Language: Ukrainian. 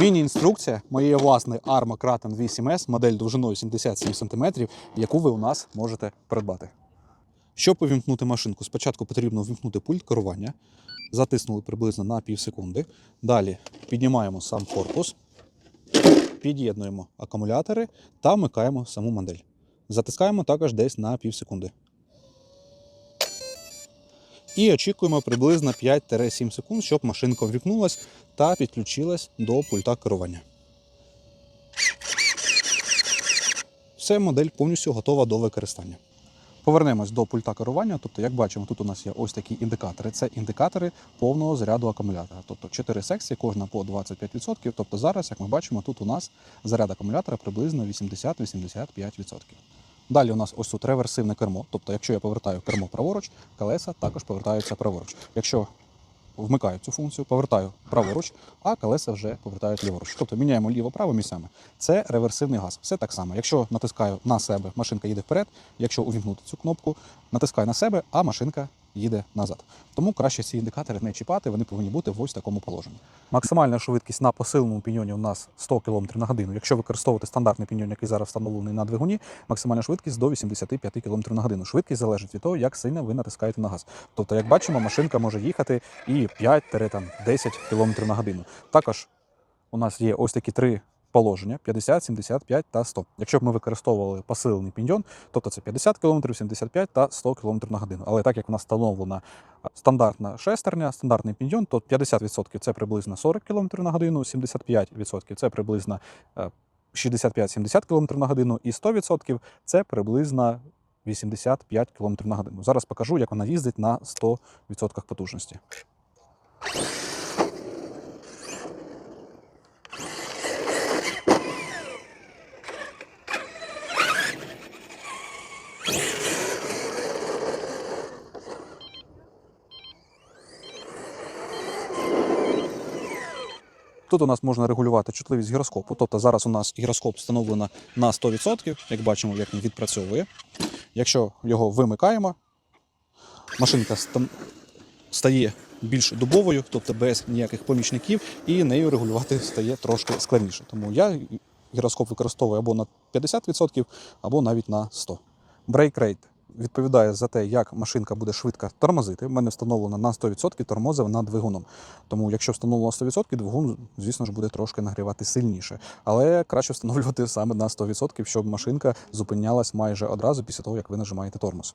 Міні-інструкція моєї власної Arma Kraken 8S, модель довжиною 77 см, яку ви у нас можете придбати. Щоб увімкнути машинку, спочатку потрібно ввімкнути пульт керування. Затиснули приблизно на пів секунди. Далі піднімаємо сам корпус, під'єднуємо акумулятори та вмикаємо саму модель. Затискаємо також десь на пів секунди. І очікуємо приблизно 5-7 секунд, щоб машинка ввімкнулась та підключилась до пульта керування. Все, модель повністю готова до використання. Повернемось до пульта керування. Тобто, як бачимо, тут у нас є ось такі індикатори. Це індикатори повного заряду акумулятора. Тобто 4 секції, кожна по 25%. Тобто зараз, як ми бачимо, тут у нас заряд акумулятора приблизно 80-85%. Далі у нас ось тут реверсивне кермо. Тобто, якщо я повертаю кермо праворуч, колеса також повертаються праворуч. Якщо вмикаю цю функцію, повертаю праворуч, а колеса вже повертають ліворуч. Тобто міняємо ліво-право місцями. Це реверсивний газ. Все так само. Якщо натискаю на себе, машинка їде вперед. Якщо увімкнути цю кнопку, натискаю на себе, а машинка їде назад. Тому краще ці індикатори не чіпати, вони повинні бути в ось такому положенні. Максимальна швидкість на посиленому піньйоні у нас 100 км на годину. Якщо використовувати стандартний піньйон, який зараз встановлений на двигуні, максимальна швидкість до 85 км на годину. Швидкість залежить від того, як сильно ви натискаєте на газ. Тобто, як бачимо, машинка може їхати і 5-10 км на годину. Також у нас є ось такі три положення: 50, 75 та 100. Якщо б ми використовували посилений піньйон, тобто це 50 км, 75 та 100 км на годину. Але так як у нас встановлена стандартна шестерня, стандартний піньйон, то 50% це приблизно 40 км на годину, 75% це приблизно е, 65-70 км на годину, і 100% це приблизно 85 км на годину. Зараз покажу, як вона їздить на 100% потужності. Тут у нас можна регулювати чутливість гіроскопу. Тобто зараз у нас гіроскоп встановлено на 100%, як бачимо, як він відпрацьовує. Якщо його вимикаємо, машинка стає більш дубовою, тобто без ніяких помічників, і нею регулювати стає трошки складніше. Тому я гіроскоп використовую або на 50%, або навіть на 100%. Brake rate відповідає за те, як машинка буде швидко тормозити. У мене встановлено на 100% тормозив над двигуном. Тому, якщо встановлено 100%, двигун, звісно ж, буде трошки нагрівати сильніше. Але краще встановлювати саме на 100%, щоб машинка зупинялась майже одразу після того, як ви нажимаєте тормоз.